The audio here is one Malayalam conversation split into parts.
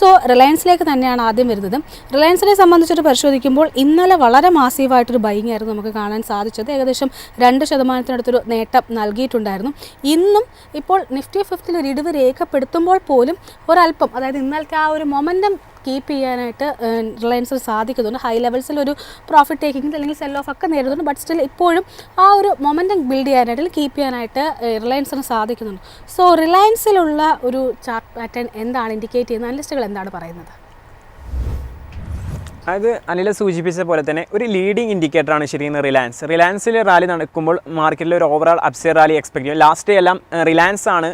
സോ റിലയൻസിലേക്ക് തന്നെയാണ് ആദ്യം വരുന്നത്. റിലയൻസിനെ സംബന്ധിച്ചിട്ട് പരിശോധിക്കുമ്പോൾ ഇന്നലെ വളരെ മാസീവായിട്ടൊരു ബൈങ് ആയിരുന്നു നമുക്ക് കാണാൻ സാധിച്ചത്. ഏകദേശം രണ്ട് ശതമാനത്തിനടുത്തൊരു നേട്ടം നൽകിയിട്ടുണ്ടായിരുന്നു. ഇന്നും ഇപ്പോൾ നിഫ്റ്റി ഫിഫ്റ്റിൽ ഒരു ഇടിവ് രേഖപ്പെടുത്തുമ്പോൾ പോലും ഒരല്പം അതായത് ഇന്നലത്തെ ആ ഒരു മൊമെന്റം കീപ്പ് ചെയ്യാനായിട്ട് റിലയൻസിൽ സാധിക്കുന്നുണ്ട്. ഹൈ ലെവൽസിൽ ഒരു പ്രോഫിറ്റ് ടേക്കിംഗ് അല്ലെങ്കിൽ സെൽ ഓഫ് ഒക്കെ നേരിടുന്നുണ്ട്. ബട്ട് സ്റ്റിൽ ഇപ്പോഴും ആ ഒരു മൊമെന്റം ബിൽഡ് ചെയ്യാനായിട്ട് കീപ്പ് ചെയ്യാനായിട്ട് റിലയൻസിന് സാധിക്കുന്നുണ്ട്. സോ റിലയൻസിലുള്ള ഒരു ചാർട്ട് പാറ്റേൺ എന്താണ്? ഇൻഡിക്കേറ്റ് ചെയ്യുന്നത് അനലിസ്റ്റുകൾ എന്താണ് പറയുന്നത്? അതായത് അനില സൂചിപ്പിച്ച പോലെ തന്നെ ഒരു ലീഡിംഗ് ഇൻഡിക്കേറ്റർ ആണ് ശരിക്കും റിലയൻസ് റിലയൻസിൽ റാലി നടക്കുമ്പോൾ മാർക്കറ്റിൽ ഒരു ഓവറോൾ അപ്സൈഡ് റാലി എക്സ്പെക്ട് ചെയ്യും ലാസ്റ്റ് എല്ലാം റിലയൻസ് ആണ്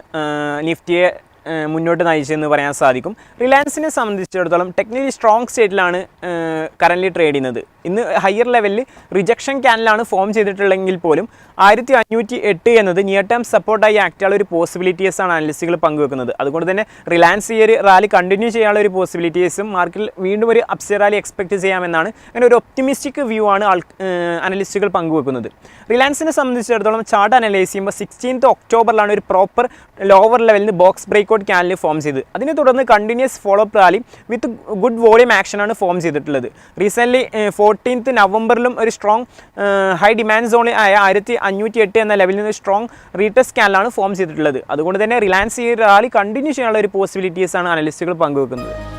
നിഫ്റ്റിയെ മുന്നോട്ട് നയിച്ചതെന്ന് പറയാൻ സാധിക്കും. റിലയൻസിനെ സംബന്ധിച്ചിടത്തോളം ടെക്നിക്കലി സ്ട്രോങ് സ്റ്റേറ്റിലാണ് കറന്റ്ലി ട്രേഡ് ചെയ്യുന്നത്. ഇന്ന് ഹയർ ലെവലിൽ റിജക്ഷൻ ക്യാനലാണ് ഫോം ചെയ്തിട്ടുള്ളെങ്കിൽ പോലും ആയിരത്തി അഞ്ഞൂറ്റി എട്ട് എന്നത് നിയർ ടേം സപ്പോർട്ടായി ചെയ്യാനുള്ള ഒരു പോസിബിലിറ്റീസ് ആണ് അനലിസ്റ്റുകൾ പങ്കുവെക്കുന്നത്. അതുകൊണ്ട് തന്നെ റിലയൻസ് ഈ ഒരു റാലി കണ്ടിന്യൂ ചെയ്യാനുള്ള ഒരു പോസിബിലിറ്റീസും മാർക്കറ്റിൽ വീണ്ടും ഒരു അപ്സൈഡ് റാലി എക്സ്പെക്ട് ചെയ്യാമെന്നാണ് അങ്ങനെ ഒരു ഒപ്റ്റിമിസ്റ്റിക് വ്യൂ ആണ് ആൾ അനലിസ്റ്റുകൾ പങ്കുവെക്കുന്നത്. റിലയൻസിനെ സംബന്ധിച്ചിടത്തോളം ചാർട്ട് അനലൈസ് ചെയ്യുമ്പോൾ സിക്സ്റ്റീൻത്ത് ഒക്ടോബറിലാണ് ഒരു പ്രോപ്പർ ലോവർ ലെവലിൽ നിന്ന് ബോക്സ് ബ്രേക്ക്ഔട്ട് ക്യാനൽ ഫോം ചെയ്ത്. അതിനെ തുടർന്ന് continues follow up rally with good volume ആക്ഷനാണ് form ചെയ്തിട്ടുള്ളത്. റീസെന്റ്ലി ഫോർട്ടീൻത്ത് നവംബറിലും ഒരു സ്ട്രോങ് ഹൈ ഡിമാൻഡ് സോണിൽ ആയ ആയിരത്തി അഞ്ഞൂറ്റി എട്ട് എന്ന ലെവലിൽ നിന്ന് സ്ട്രോങ് റീടെസ്റ്റ് ക്യാനലാണ് ഫോം ചെയ്തിട്ടുള്ളത്. അതുകൊണ്ട് തന്നെ റിലയൻസ് ഈ റാലി കണ്ടിന്യൂ ചെയ്യാനുള്ള ഒരു പോസിബിലിറ്റീസാണ് അനലിസ്റ്റുകൾ പങ്കുവെക്കുന്നത്.